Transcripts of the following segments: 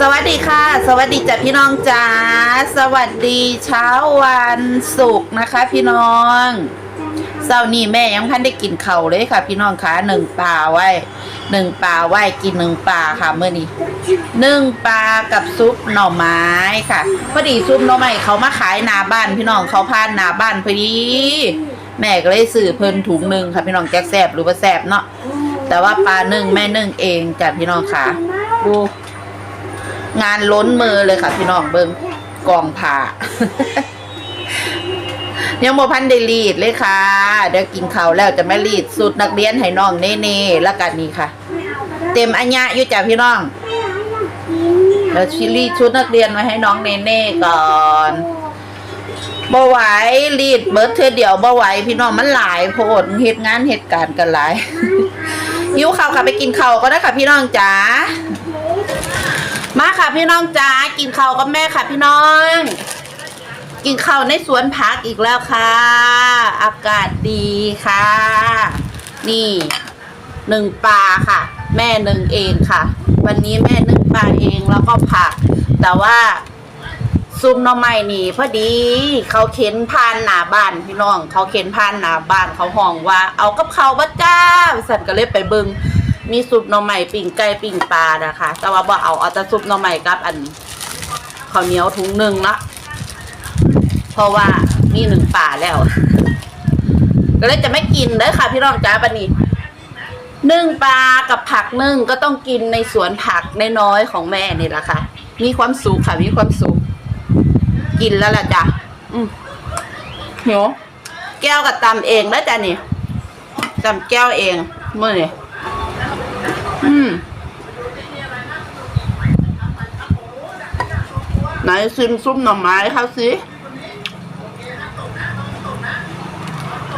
สวัสดีค่ะ สวัสดีจ้ะพี่น้องจ๋าสวัสดีเช้าวันศุกร์นะคะ พี่น้องเช้านี้แม่ยังพันได้กินเข่าวเลยค่ะ พี่น้องคะหนึ่งปลาไว้หนึ่งปลาไว้กินหนึ่งปลาค่ะเมื่อนี้หนึ่งปลากับซุปหน่อไม้ค่ะพอดีซุปหน่อไม้เขามาขายนาบ้าน พี่น้องเขาพานนาบ้านพอดี แม่ก็เลยซื้อเพิ่นถุงหนึ่งค่ะ พี่น้องแจ็คแซบหรือว่าแซบเนาะแต่ว่าปลาหนึ่งแม่หนึ่งเองจ้ะพี่น้องค่ะดู งานล้นมือเลยค่ะ พี่น้องเบิ้งกองผ่ายังโมพันได้รีดเลยค่ะ เดี๋ยวกินข้าวแล้วจะไม่รีดสุดนักเรียนให้น้องเน่ๆแล้วกันนี่ค่ะ เต็มอัญญะอยู่จ้ะพี่น้องเดี๋ยวชิรีดชุดนักเรียนไว้ให้น้องเน่ๆก่อนบ่ไหวรีดเบิร์ดเธอเดียวบ่ไหวพี่น้องมันหลายโพดเหตุงานเหตุการณ์กันหลายหิวข้าวค่ะไปกินข้าวก็ได้ค่ะพี่น้องจ๋า มาค่ะพี่น้องจ๋ากินข้าวกับแม่ค่ะพี่น้อง กินข้าวในสวนผักอีกแล้วค่ะ อากาศดีค่ะ นี่หนึ่งปลาค่ะ แม่หนึ่งเองค่ะ วันนี้แม่นึ่งปลาเองแล้วก็ผัก แต่ว่าซุปหน่อไม้นี่พอดี เขาเข็นผ่านหน้าบ้านพี่น้อง เขาเข็นผ่านหน้าบ้านเขาห้องว่า เอากับเขาวบ่จ้าสันก็เลยไปเบิง มีซุปหน่อไม้ปิ่งไก่ปิ่งปลานะคะแต่ว่าบ่เอาเอาแต่ซุปหน่อไม้กับอันข้าวเหนียวถุงหนึ่งละเพราะว่ามีหนึ่งป่าแล้ว ก็เลยจะไม่กินเด้ค่ะพี่น้องจ้าบันนี้นึ่งปลากับผักนึ่งก็ต้องกินในสวนผักนน้อยของแม่นี่แหละค่ะ มีความสุขค่ะมีความสุขกินแล้วล่ะจ้ะอืมหิวแก้วกับตำเองแล้วจ้ะนี่ตำแก้วเองเมื่อนี่ มไหนซิมซุปหน่อไม้เขาสิ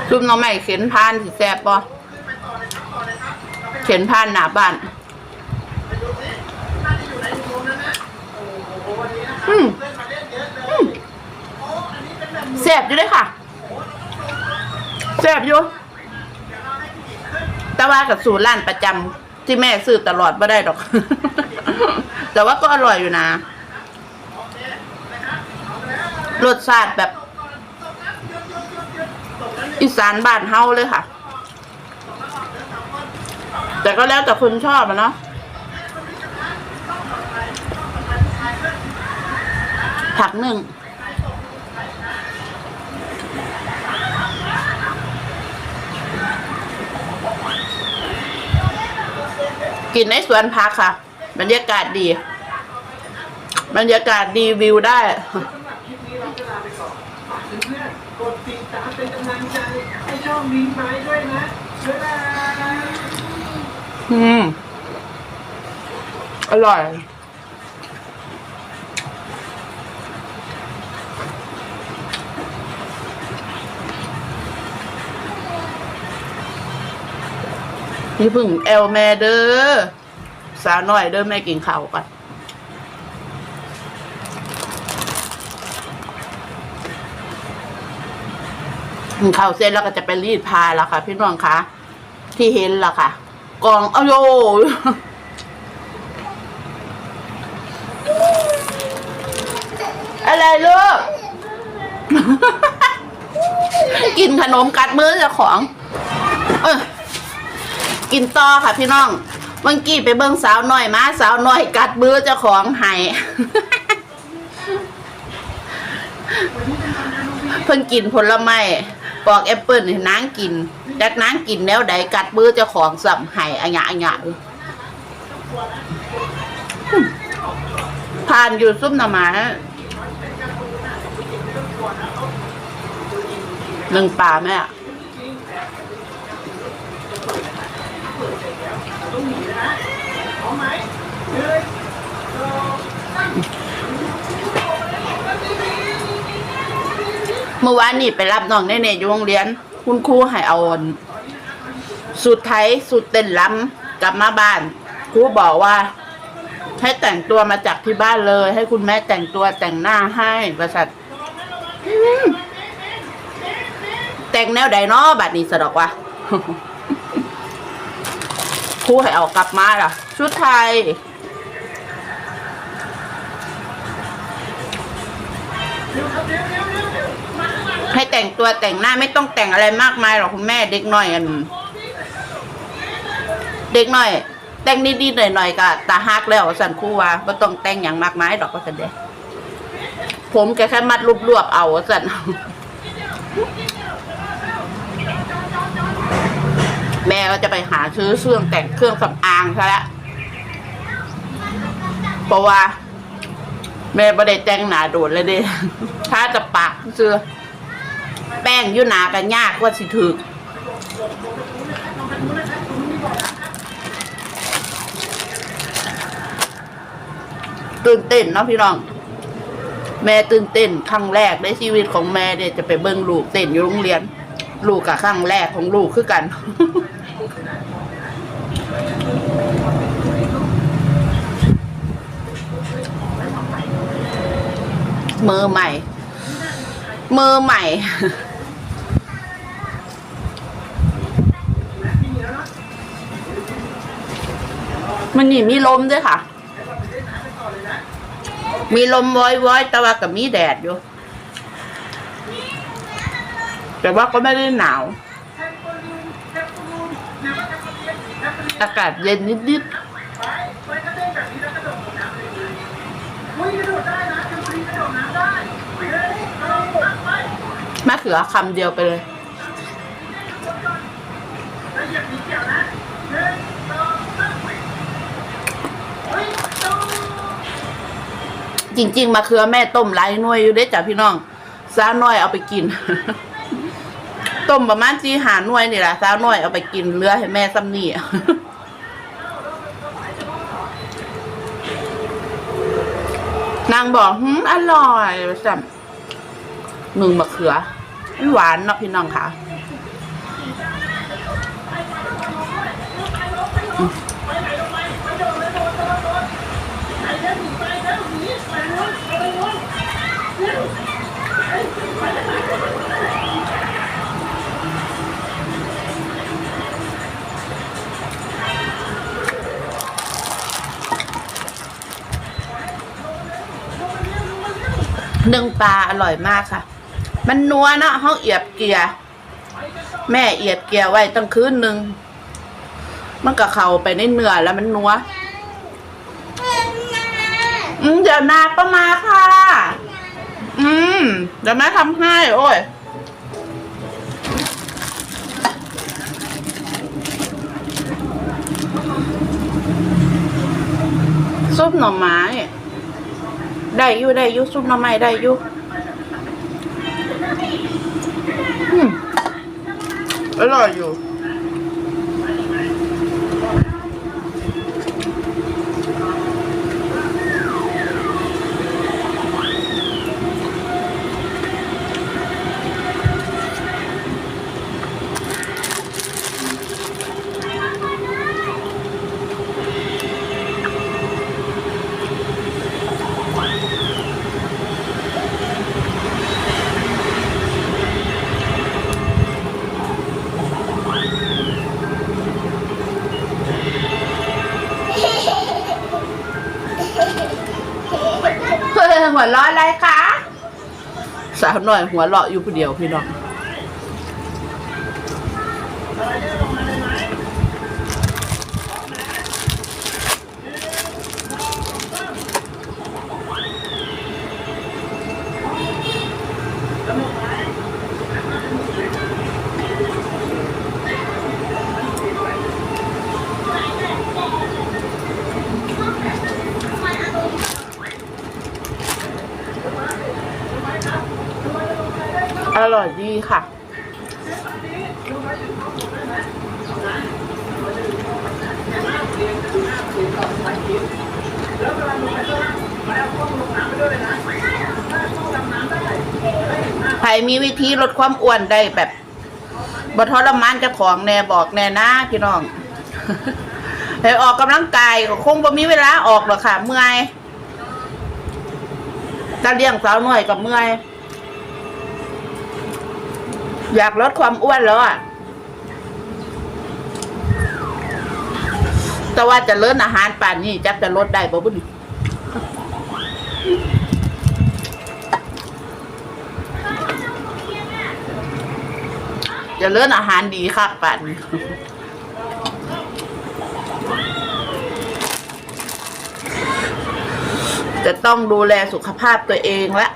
ซุปหน่อไม้เข็นพานสิแซ่บปะเข็นพานหนาบ้านอืมอืมแซ่บอยู่เลยค่ะแซ่บอยู่แต่ว่ากับสูตรร้านประจำ ที่แม่ซื้อตลอดไม่ได้ดอก แต่ว่าก็อร่อยอยู่นะรสชาติแบบ อีสานบ้านเฮาเลยค่ะ แต่ก็แล้วแต่คนชอบอะเนาะผักหนึ่ง กินในสวนพักค่ะ บรรยากาศดี บรรยากาศดีวิวได้กดติดตามเป็นกำลังใจให้ช่องมีไม้ด้วยนะบ๊ายบายอืม อร่อย นี่พึ่งแอลแม่เด้อสาวน้อยเด้อแม่กินข้าวก่อนกินข้าวเสร็จแล้วก็จะไปรีดพาแล้วค่ะ พี่น้องคะที่เห็นล่ะค่ะ กองอ้าโยอะไรลูก กินขนมกัดมือเจ้าของ เออ กินต่อค่ะพี่น้องเมื่อกี้ไปเบิ้งสาวน้อยมาสาวน้อยกัดมือเจ้าของหายเพิ่นกินผลไม้ปอกแอปเปิ้ลให้นางกินจากนางกินแล้วใดกัดมือเจ้าของสัมไห้อะหยะอะหยะผ่านอยู่ซุปหน่อไม้หนึ่งป่าแม่ อะเมื่อวานนี่ไปรับน้องเน่ๆอยู่โรงเรียน คุณครูให้เอาสูตรไทยสูตรเต้นล้ำกลับมาบ้าน ครูบอกว่า ให้แต่งตัวมาจากที่บ้านเลย ให้คุณแม่แต่งตัวแต่งหน้าให้ประสัตแต่งแนวใดเนาะบัดนี้สะดอกวะ ครูให้เอากลับมาล่ะ ชุดไทย ให้แต่งตัวแต่งหน้าไม่ต้องแต่งอะไรมากมายหรอกคุณแม่เด็กหน่อยเด็กหน่อย แต่งนิดๆหน่อยๆก็ตาฮักแล้วสันคู่ว่าม่ต้องแต่งอย่างมากมายหรอกก็สันเด็ผมแค่แค่มัดรวบๆเอาสัน แม่ก็จะไปหาซื้อเครื่องแต่งเครื่องสำอางซะล้วเพราะว่า แม่ไม่ได้แต่งหนาโดดเลยเด้ถ้าจะปากเสื้อแป้งยุ่หนากันยากกว่าสิถึกตื่นเต้นเนาะพี่น้อง แม่ตื่นเต้นครั้งแรกในชีวิตของแม่เนี่ยจะไปเบิ้งลูกเต้นอยู่โรงเรียน ลูกกับครั้งแรกของลูกคือกัน มือใหม่ มือใหม่ มันนี่มีลมด้วยค่ะ มีลมว้อยว้อยแต่ว่ากับมีแดดอยู่ แต่ว่าก็ไม่ได้หนาว อากาศเย็นนิดๆมะเขือคำเดียวไปเลยจริงๆมะเขือแม่ต้มหลายหน่วยอยู่เด้จ้ะพี่น้องสาวน้อยเอาไปกิน ต้มประมาณจีหาหน่วยนี่แหละสาวน้อยเอาไปกินเลือให้แม่ซ้ำนี่นางบอกหืมอร่อยสัมหนึ่งมะเขือหวานเนาะพี่น้องค่ะ นึ่งปลาอร่อยมากค่ะ มันนัวเนาะห้องเอียบเกียร์แม่เอียบเกียร์ไว้ตั้งคืนหนึ่งมันก็เข้าไปในเนื้อแล้วมันนัวอืมเดี๋ยวนาก็มาค่ะ อืมเดี๋ยวแม่ทำให้ โอ้ยซุปหน่อไม้ ได้อยู่ได้อยู่ซุปหน่อไม้ได้อยู่อืมอร่อยอยู่ หัวเราะอะไรคะสาวหน่อยหัวเราะอยู่คนเดียวพี่น้อง ร่อยดีค่ะ ใครมีวิธีลดความอ้วนได้แบบบทรมานเจ้าของแน่บอกแน่นะพี่น้องให้ออกกำลังกายคงบ่มีเวลาออกหรอกค่ะ เมื่อยจะเลี้ยงสาวหน่อยกับเมื่อย อยากลดความอ้วนแล้วอะ แต่ว่าจะเลิศอาหารป่านนี้จักจะลดได้บ่บุญจะเลิศอาหารดีค่ะป่านจะต้องดูแลสุขภาพตัวเองและ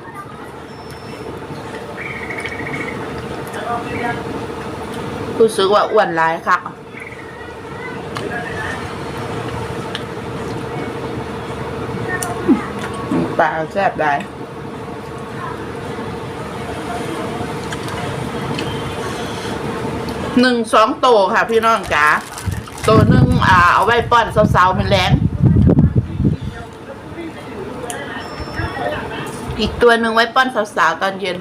รู้สึกว่าอ้วนร้ายค่ะปลาแซ่บได้หนึ่งสองโตค่ะ พี่น้องจ๋าตัวหนึ่งอ่าเอาไว้ป้อนสาวๆมันแรงอีกตัวหนึ่งไว้ป้อนสาวๆตอนเย็น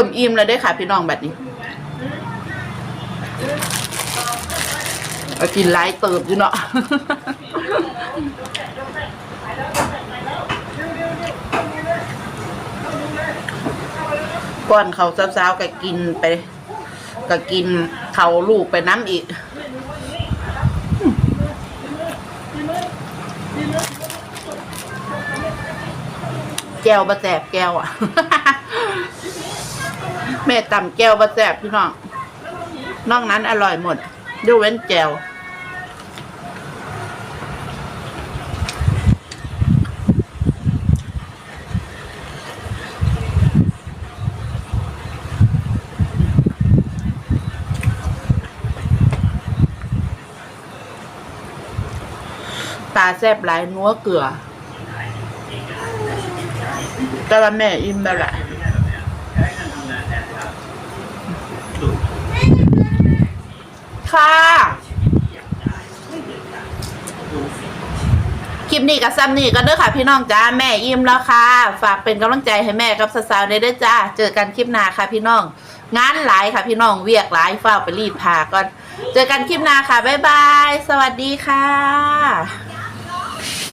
ริ่มอิ่มแล้วได้ค่ะพี่น้องแบบนี้กินไลายเติบอยู่เนาะป้อนเขาสาวๆก็กินไป ก็กินเขาลูกไปน้ำอีกแก้วบะแสบแก้วอะ แม่ตำแก้วบะแสบพี่น้องนอกนั้นอร่อยหมดยกเว้นแก้วตาแซบหลายนัวเกลือแต่ว่าแม่อิ่มแล้วแหละ ค่ะ คลิปนี้กับซัมนี่ก็เด้อค่ะพี่น้องจ้าแม่อิ่มแล้วค่ะ ฝากเป็นกำลังใจให้แม่กับสาวๆในเด้อจ้า เจอกันคลิปหน้าค่ะพี่น้อง งานหลายค่ะพี่น้องเวียกหลายเฝ้าไปรีบพาก่อน เจอกันคลิปหน้าค่ะบ๊ายบาย สวัสดีค่ะ